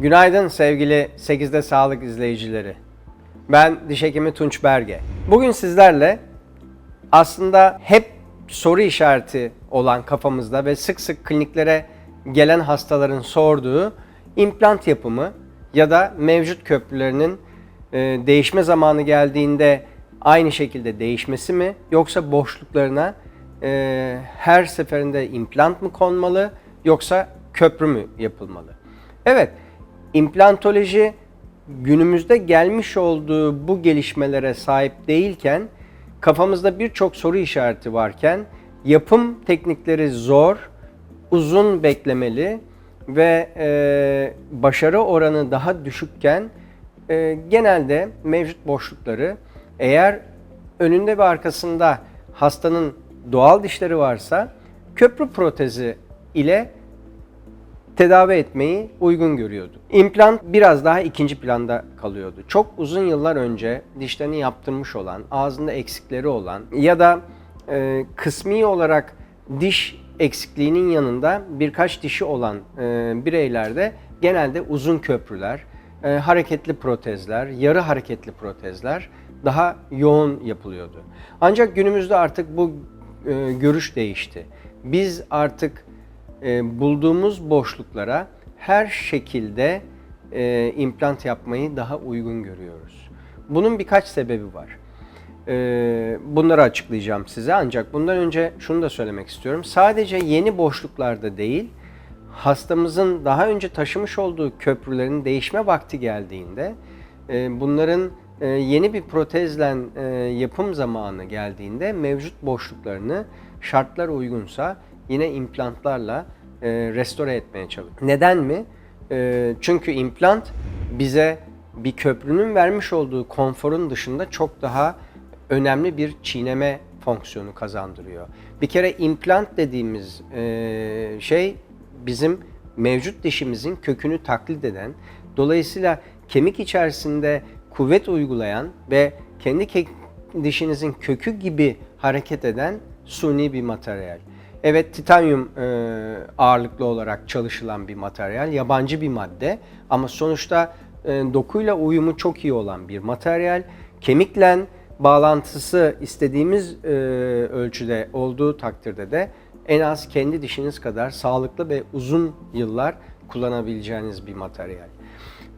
Günaydın sevgili 8'de Sağlık izleyicileri. Ben diş hekimi Tunç Berge. Bugün sizlerle aslında hep soru işareti olan kafamızda ve sık sık kliniklere gelen hastaların sorduğu implant yapımı ya da mevcut köprülerinin e, değişme zamanı geldiğinde aynı şekilde değişmesi mi yoksa boşluklarına e, her seferinde implant mı konmalı yoksa köprü mü yapılmalı? Evet, implantoloji günümüzde gelmiş olduğu bu gelişmelere sahip değilken kafamızda birçok soru işareti varken yapım teknikleri zor, uzun beklemeli ve e, başarı oranı daha düşükken e, genelde mevcut boşlukları eğer önünde ve arkasında hastanın doğal dişleri varsa köprü protezi ile tedavi etmeyi uygun görüyordu. İmplant biraz daha ikinci planda kalıyordu. Çok uzun yıllar önce dişlerini yaptırmış olan, ağzında eksikleri olan ya da e, kısmi olarak diş eksikliğinin yanında birkaç dişi olan e, bireylerde genelde uzun köprüler, e, hareketli protezler, yarı hareketli protezler daha yoğun yapılıyordu. Ancak günümüzde artık bu e, görüş değişti. Biz artık e, bulduğumuz boşluklara her şekilde e, implant yapmayı daha uygun görüyoruz. Bunun birkaç sebebi var. E, bunları açıklayacağım size ancak bundan önce şunu da söylemek istiyorum. Sadece yeni boşluklarda değil, hastamızın daha önce taşımış olduğu köprülerin değişme vakti geldiğinde e, bunların e, yeni bir protezle e, yapım zamanı geldiğinde mevcut boşluklarını şartlar uygunsa yine implantlarla e, restore etmeye çalışıyor. Neden mi? E, çünkü implant bize bir köprünün vermiş olduğu konforun dışında çok daha önemli bir çiğneme fonksiyonu kazandırıyor. Bir kere implant dediğimiz e, şey bizim mevcut dişimizin kökünü taklit eden, dolayısıyla kemik içerisinde kuvvet uygulayan ve kendi ke- dişinizin kökü gibi hareket eden suni bir materyal. Evet titanyum e, ağırlıklı olarak çalışılan bir materyal, yabancı bir madde ama sonuçta e, dokuyla uyumu çok iyi olan bir materyal. Kemikle bağlantısı istediğimiz e, ölçüde olduğu takdirde de en az kendi dişiniz kadar sağlıklı ve uzun yıllar kullanabileceğiniz bir materyal.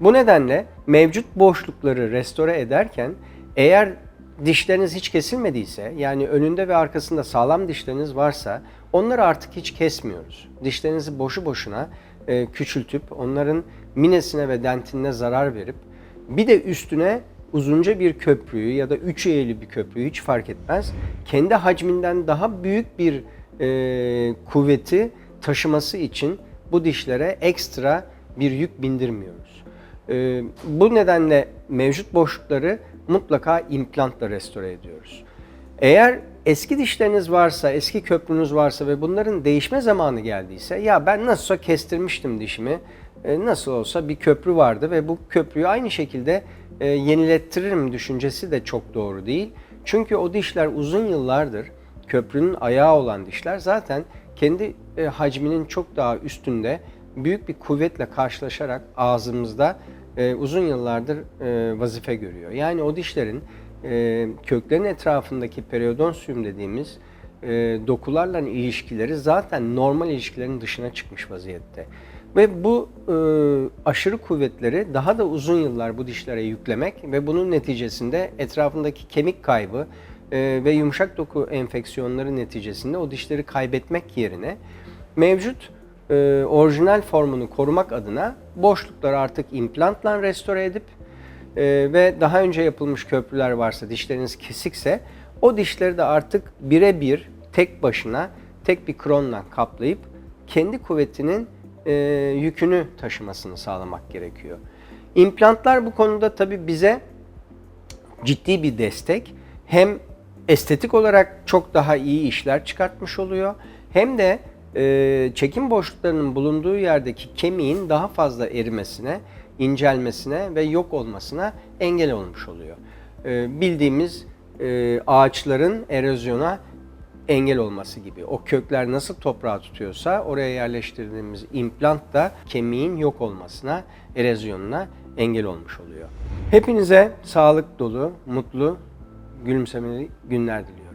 Bu nedenle mevcut boşlukları restore ederken eğer dişleriniz hiç kesilmediyse yani önünde ve arkasında sağlam dişleriniz varsa onları artık hiç kesmiyoruz. Dişlerinizi boşu boşuna e, küçültüp onların minesine ve dentinine zarar verip bir de üstüne uzunca bir köprüyü ya da üç eğeli bir köprüyü hiç fark etmez. Kendi hacminden daha büyük bir e, kuvveti taşıması için bu dişlere ekstra bir yük bindirmiyoruz. E, bu nedenle mevcut boşlukları mutlaka implantla restore ediyoruz. Eğer eski dişleriniz varsa, eski köprünüz varsa ve bunların değişme zamanı geldiyse ya ben nasılsa kestirmiştim dişimi, e, nasıl olsa bir köprü vardı ve bu köprüyü aynı şekilde e, yenilettiririm düşüncesi de çok doğru değil. Çünkü o dişler uzun yıllardır köprünün ayağı olan dişler zaten kendi e, hacminin çok daha üstünde büyük bir kuvvetle karşılaşarak ağzımızda e, uzun yıllardır e, vazife görüyor. Yani o dişlerin e, köklerin etrafındaki periodonsium dediğimiz e, dokularla ilişkileri zaten normal ilişkilerin dışına çıkmış vaziyette. Ve bu e, aşırı kuvvetleri daha da uzun yıllar bu dişlere yüklemek ve bunun neticesinde etrafındaki kemik kaybı e, ve yumuşak doku enfeksiyonları neticesinde o dişleri kaybetmek yerine mevcut e, orijinal formunu korumak adına boşlukları artık implantla restore edip e, ve daha önce yapılmış köprüler varsa dişleriniz kesikse o dişleri de artık birebir tek başına tek bir kronla kaplayıp kendi kuvvetinin e, yükünü taşımasını sağlamak gerekiyor. İmplantlar bu konuda tabi bize ciddi bir destek. Hem estetik olarak çok daha iyi işler çıkartmış oluyor. Hem de e, çekim boşluklarının bulunduğu yerdeki kemiğin daha fazla erimesine, incelmesine ve yok olmasına engel olmuş oluyor. E, bildiğimiz e, ağaçların erozyona engel olması gibi. O kökler nasıl toprağı tutuyorsa oraya yerleştirdiğimiz implant da kemiğin yok olmasına, erozyonuna engel olmuş oluyor. Hepinize sağlık dolu, mutlu, gülümsemeli günler diliyorum.